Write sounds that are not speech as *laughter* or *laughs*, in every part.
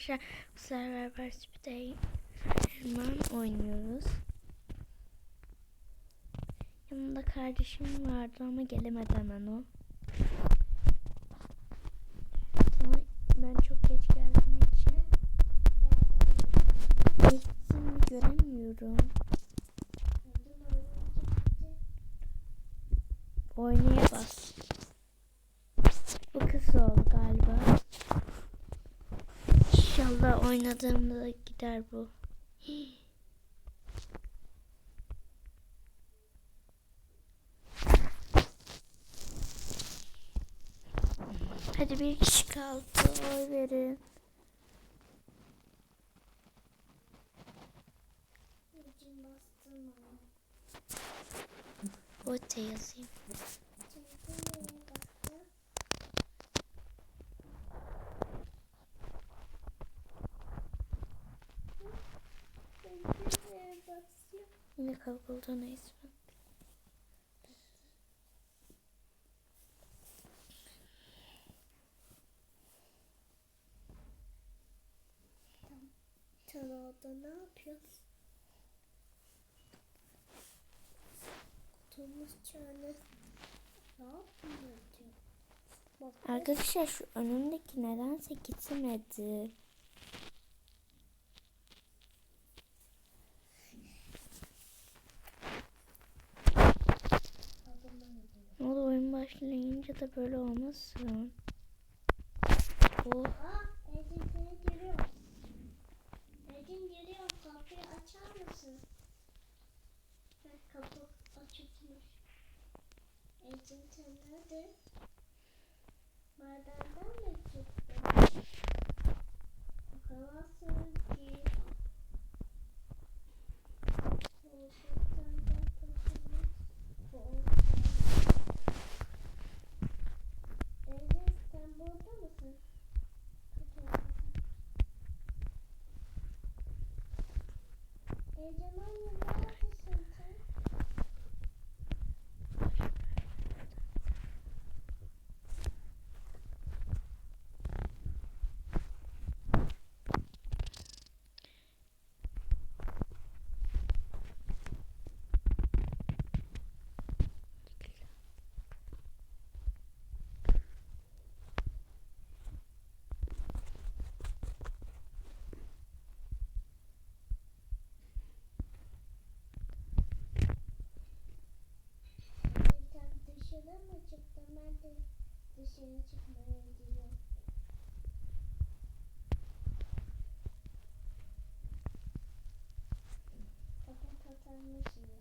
arkadaşlar bu sefer Birthday Herman oynuyoruz. Yanımda kardeşim vardı ama gelemedi hemen o. Sonra ben çok geç geldiğim için geçtiğimi göremiyorum. Oynaya bas. Bu kız oldu galiba. İnşallah oynadığımda gider bu. *gasps* Hadi bir kişi kaldı. Oy verin. Vote yazayım. Yine kavgalda neyse. Kanalda ne yapıyoruz? Kutumuz şöyle ne yapıyor diyor. Bak, Arkadaşlar şu önümdeki nedense gitmedi. adımı diyor. Ne oldu oyun başlayınca da böyle olmasın. Oh. Aa, Ecin seni geliyor. Ecin geliyor. Kapıyı açar mısın? Heh, kapı açılmış. Ecin sen nerede? Madenden mi çıktın? Bakamazsın ki. Koltuktan da taşınmış. Koltuktan. Ecin sen burada mısın? Eceman neredesin sen? Mı çıktın? Ben de dışarı çıkmaya gidiyorum. Kapı kapanmış yine.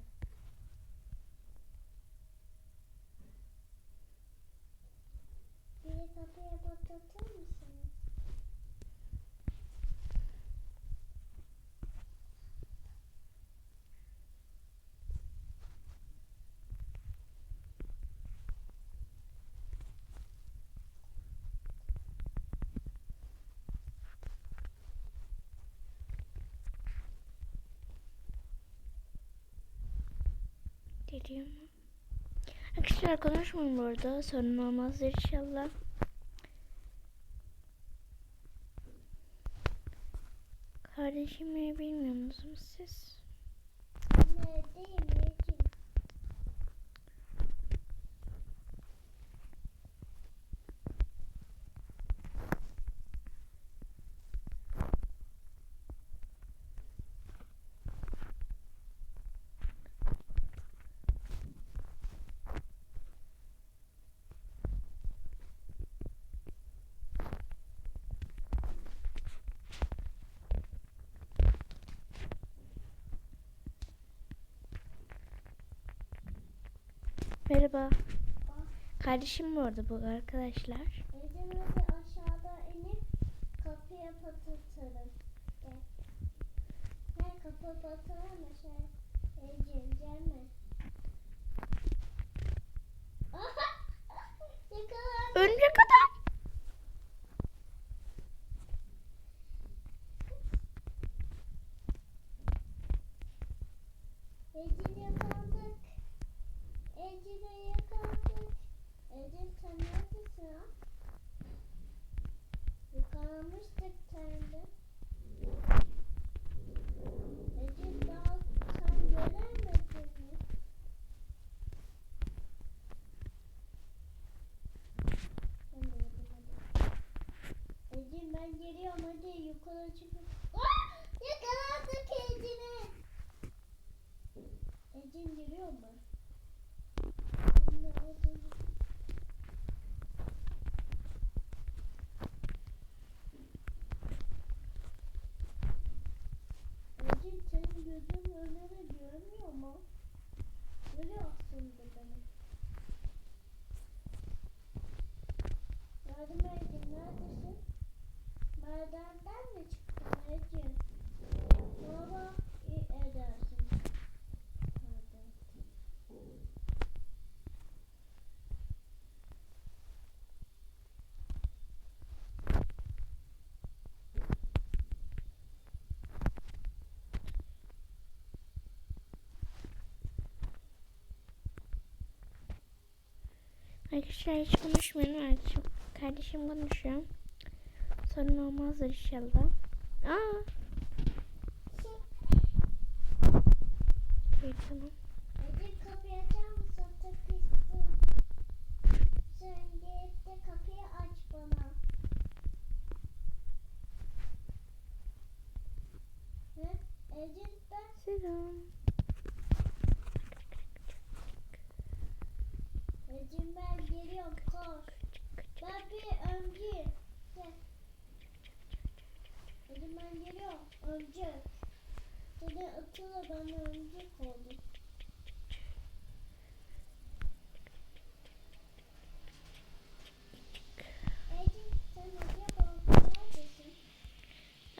Biri kapıya patlatır mısınız? Geliyor mu? Arkadaşlar konuşmayın bu arada. Sorun olmazdır inşallah. Kardeşimi bilmiyor musunuz siz? Neredeyim Ecin? Merhaba. Kardeşim mi orada bu arkadaşlar? Ecem'i aşağıda inip kapıya patlatırım. Gel. Gel kapı patlatırım da şey. Ecem gelme. almıştık sende. Recep daha sen göremedin mi? Recep ben geliyorum hadi yukarı çıkın. Yakaladık Ecim'i. Ecim geliyor mu? Arkadaşlar hiç konuşmuyorum arkadaşım. Kardeşim konuşuyor. Sorun olmazdır inşallah. Aa. Okay, tamam. Ecin kapıyı açar mısın? Tıkıştım. Sen gelip de kapıyı aç bana. Ne? Ecin ben Selam. Ecin ben geliyorum koş. Ben bir öncü. Gel. Ben geliyorum öncü. Seni ıkıla ben öncü oldum.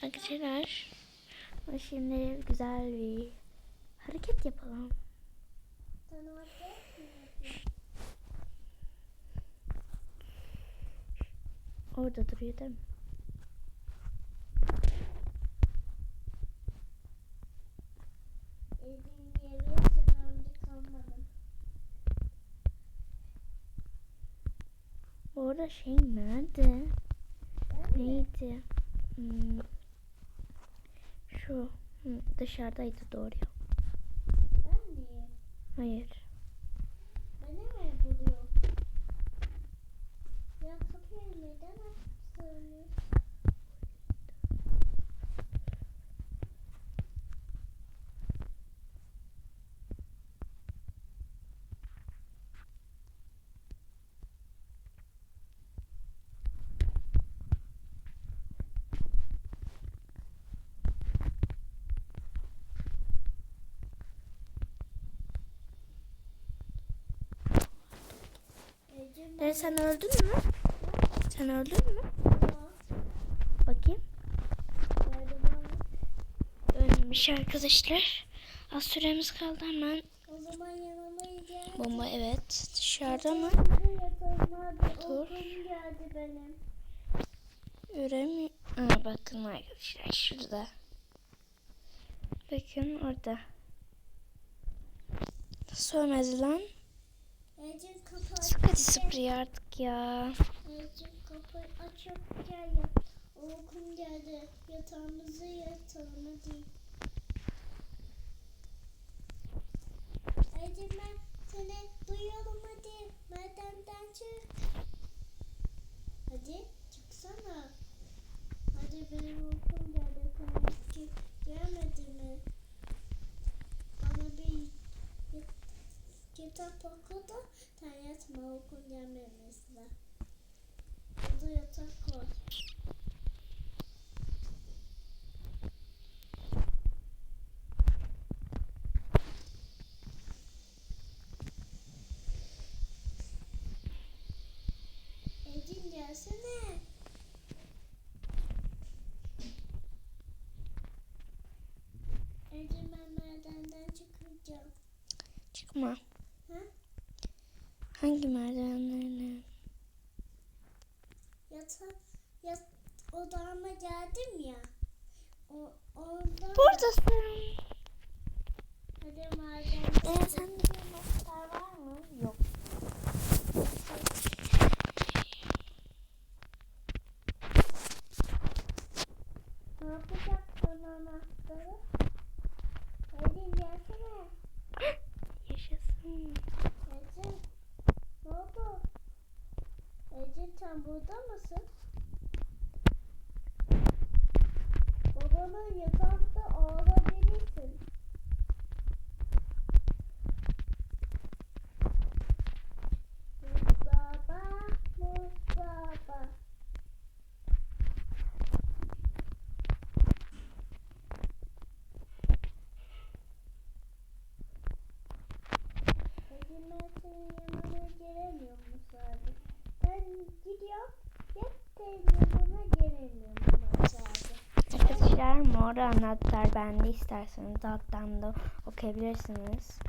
Arkadaşlar şimdi güzel bir hareket yapalım. Orada duruyor değil mi? Ecin geliyor sen önce kalmadın. Orada şey nerede? Neydi? Hmm. Şu hı, dışarıdaydı doğru. Ben miyim? Hayır. Beni mi buluyor? Ya kapıyı neden açtın? Ecin E, sen öldün mü? Sen öldün mü? Bakayım. Ölmemiş arkadaşlar. Az süremiz kaldı hemen. Bomba evet. Dışarıda mı? Dur. Üremi. Aa, bakın arkadaşlar şurada. Bakın orada. Sönmez lan. Ecin kapı Sık hadi aç. sprey artık ya. Ecin kapı açıp gel ya. Uykum geldi. Yatağımızı yatalım hadi. Ecin ben seni duyuyorum hadi. Merdivenden çık. Hadi çıksana. Hadi benim uykum geldi. Hiç gelmedi mi? Bana bir kitap oku da sen yatma okul gelmemesine. Burada yatak koy. Ecin gelsene. Ecin ben merdivenden çıkacağım. Çıkma. Ha? Hangi merdivenlerine? Yatak, yat, odama geldim ya. O, orada Buradasın. Hadi madem. Ee, sende bir anahtar var mı? Yok. Ne yapacaksın anahtarı? Hadi gelsene. Yaşasın. Ecin. Ne oldu? Ecin sen burada mısın? sevmiyorum anahtarı. Arkadaşlar mor anahtar bende isterseniz alttan da okuyabilirsiniz.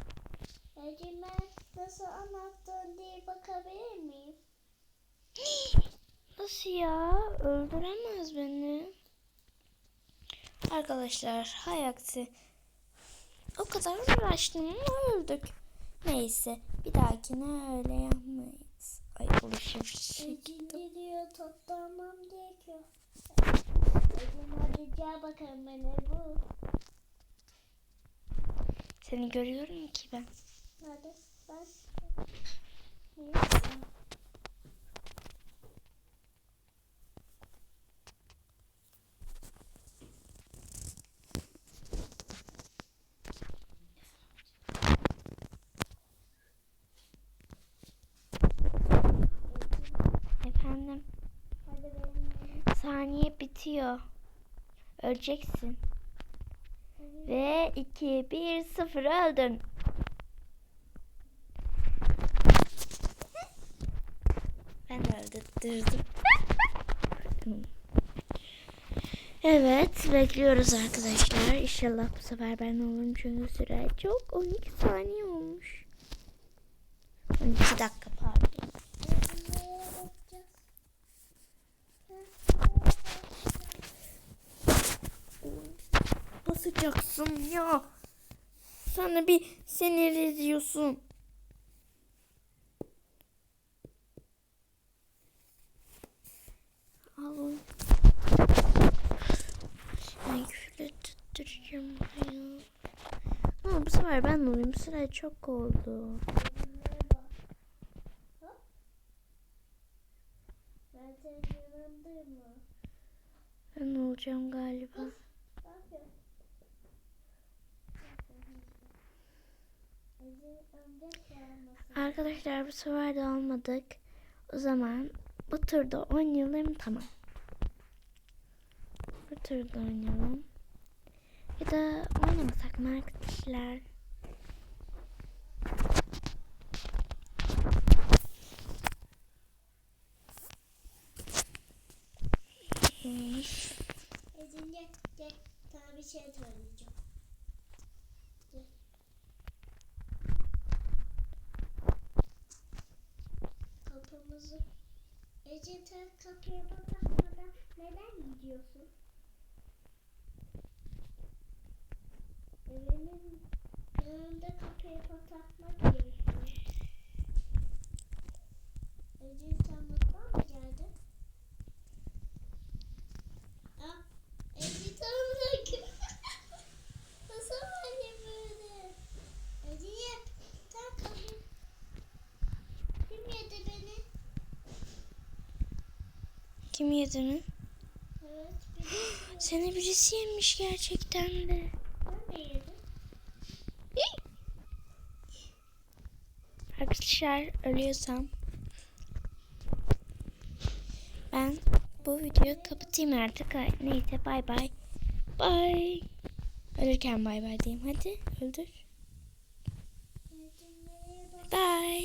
Ecim ben nasıl anlattın diye bakabilir miyim? *gasps* Nasıl ya? Öldüremez beni. Arkadaşlar hay aksi. O kadar uğraştım ama öldük. Neyse bir dahakine öyle yapmayız. Ay alışveriş. Ecim diyor toplamam gerekiyor. Gel bakalım bana bu. Seni görüyorum ki ben. Hadi ben. Neyse. Efendim Hadi benim saniye bitiyor. Öleceksin. Ve 2, 1, 0 öldün. Ben öldürdüm. *laughs* evet bekliyoruz arkadaşlar. İnşallah bu sefer ben olurum çünkü süre çok 12 saniye olmuş. 12 dakika Basacaksın ya. Sana bir sinir ediyorsun. Al onu. Ay küfür tutturacağım buraya. Ama bu sefer ben olayım. Sıra çok oldu. Ben? Ben olacağım galiba. Ne yapıyorsun? Ece önce gelmesin. Arkadaşlar bu sefer de olmadık. O zaman bu turda oynayalım tamam. Bu turda oynayalım. Ya da oynamasak mı arkadaşlar? Ecin gel gel. Sana bir şey söyleyeceğim. Gel. Kapımızı Sen kapıya bakmadan neden gidiyorsun? Evimin yanında kapıyı kapatmak gerekiyor. Ece sen mutfağa mı geldin? Ah, Ece tanıdık. Nasıl böyle böyle? Ece'ye sen kapıyı... Kim yedi beni? Kim yedi mi? Evet. Seni birisi yemiş gerçekten de. Ben de yedim. Arkadaşlar ölüyorsam ben bu videoyu kapatayım artık. Neyse bay bay. Bay. Ölürken bay bay diyeyim. Hadi öldür. Bay.